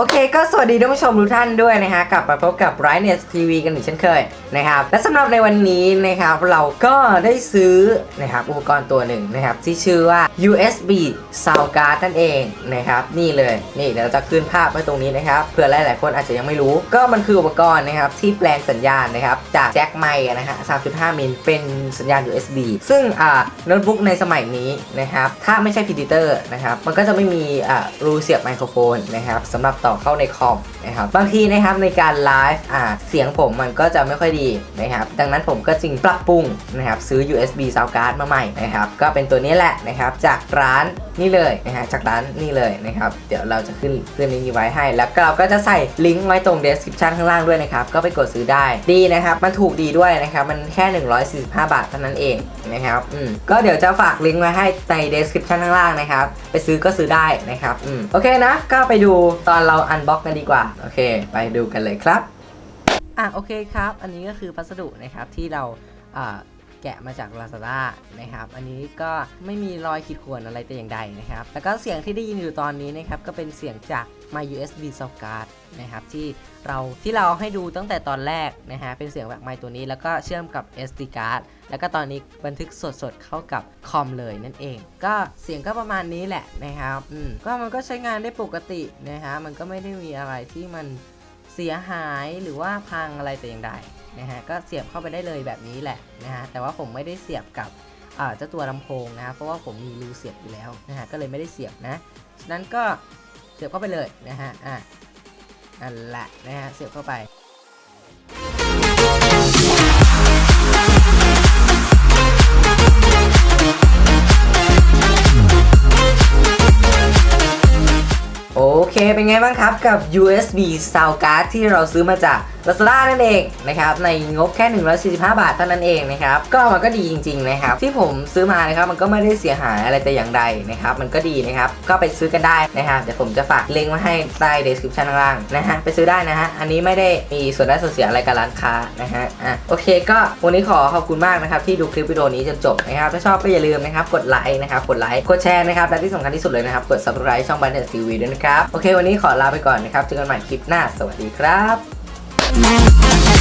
โอเค ก็สวัสดีท่านผู้ชมทุกท่านด้วยนะฮะกลับมาพบกับ r i g h t n e s TV กันอีกเช่นเคยนะครับและสำหรับในวันนี้นะครับเราก็ได้ซื้อนะครับอุปกรณ์ตัวหนึ่งนะครับที่ชื่อว่า USB Sound Card นั่นเองนะครับนี่เลยนี่เดี๋ยวเราจะขึ้นภาพไว้ตรงนี้นะครับเผื่อหลายๆคนอาจจะยังไม่รู้ ก็มันคืออุปกรณ์นะครับที่แปลงสัญญาณนะครับจากแจ็คไมค์นะฮะ3.5 มิลเป็นสัญญาณ USB ซึ่งอ่าโน้ตบุ๊กในสมัยนี้นะครับถ้าไม่ใช่ Predator นะครับมันก็จะไม่มีอ่ารูเสียบไมโครโฟนนะครับสำหรับต่อเข้าในคอมนะครับบางทีนะครับในการไลฟ์อ่าเสียงผมมันก็จะไม่ค่อยดีนะครับดังนั้นผมก็จึงปรับปรุงนะครับซื้อ USB sound card มาใหม่นะครับก็เป็นตัวนี้แหละนะครับจากร้านนี่เลยนะฮะจากร้านนี่เลยนะครับเดี๋ยวเราจะขึ้นขึ้นลิงก์ไว้ให้ แล้วก็เราก็จะใส่ลิงก์ไว้ตรง description ข้างล่างด้วยนะครับก็ไปกดซื้อได้ดีนะครับมันถูกดีด้วยนะครับมันแค่ 145 บาทเท่านั้นเองนะครับอืมก็เดี๋ยวจะฝากลิงก์ไว้ให้ใน description ข้างล่างนะครับไปซื้อก็ซื้อได้นะครับอืมโอเคนะก็ไปดูตอนเราอันบ็อกกันดีกว่า โอเค ไปดูกันเลยครับ อะโอเคครับ อันนี้ก็คือพัสดุนะครับที่เราอ่า แกะมาจาก Lazada นะครับ อันนี้ก็ไม่มีรอยขีดข่วนอะไรแต่อย่างใดนะครับ แล้วก็เสียงที่ได้ยินอยู่ตอนนี้นะครับ ก็เป็นเสียงจาก My USB Sound Card นะครับที่เราที่เราให้ดูตั้งแต่ตอนแรกนะฮะเป็นเสียงแบบไมค์ตัวนี้แล้วก็เชื่อมกับ SD card แล้วก็ตอนนี้บันทึกสดๆเข้ากับคอมเลยนั่นเอง ก็เสียงก็ประมาณนี้แหละนะครับอืมก็มันก็ใช้งานได้ปกตินะฮะมันก็ไม่ได้มีอะไรที่มัน เสียหายหรือว่าพังอะไรแต่อย่างใดนะฮะก็เสียบเข้าไปได้เลยแบบนี้แหละนะฮะแต่ว่าผมไม่ได้เสียบกับเจ้าตัวลำโพงนะฮะเพราะว่าผมมีรูเสียบอยู่แล้วนะฮะก็เลยไม่ได้เสียบนะฉะนั้นก็เสียบเข้าไปเลยนะฮะอะนั่นแหละนะฮะเสียบเข้าไป เค เป็นไงบ้างครับกับ USB Sound Card ที่เราซื้อมาจาก Lazada นั่นเองนะครับในงบแค่ 145 บาทเท่านั้นเองนะครับก็มันก็ดีจริง ๆ นะครับ ที่ผมซื้อมานะครับมันก็ไม่ได้เสียหายอะไรแต่อย่างใดนะครับมันก็ดีนะครับก็ไปซื้อกันได้นะครับเดี๋ยวผมจะฝากลิงก์ไว้ให้ใต้ description ข้างล่างนะฮะไปซื้อได้นะฮะอันนี้ไม่ได้มีส่วนได้ส่วนเสียอะไรกับร้านค้านะฮะอะโอเค ก็วันนี้ขอขอบคุณมากนะครับที่ดูคลิปวิดีโอนี้จนจบนะครับถ้าชอบก็อย่าลืมนะครับกดไลค์นะครับกดไลค์กดแชร์นะครับและที่สำคัญที่สุดเลยนะครับกด subscribe ช่องบันเทิงทีวีด้วยนะครับโอเค วันนี้ขอลาไปก่อนนะครับเจอกันใหม่คลิปหน้า สวัสดีครับ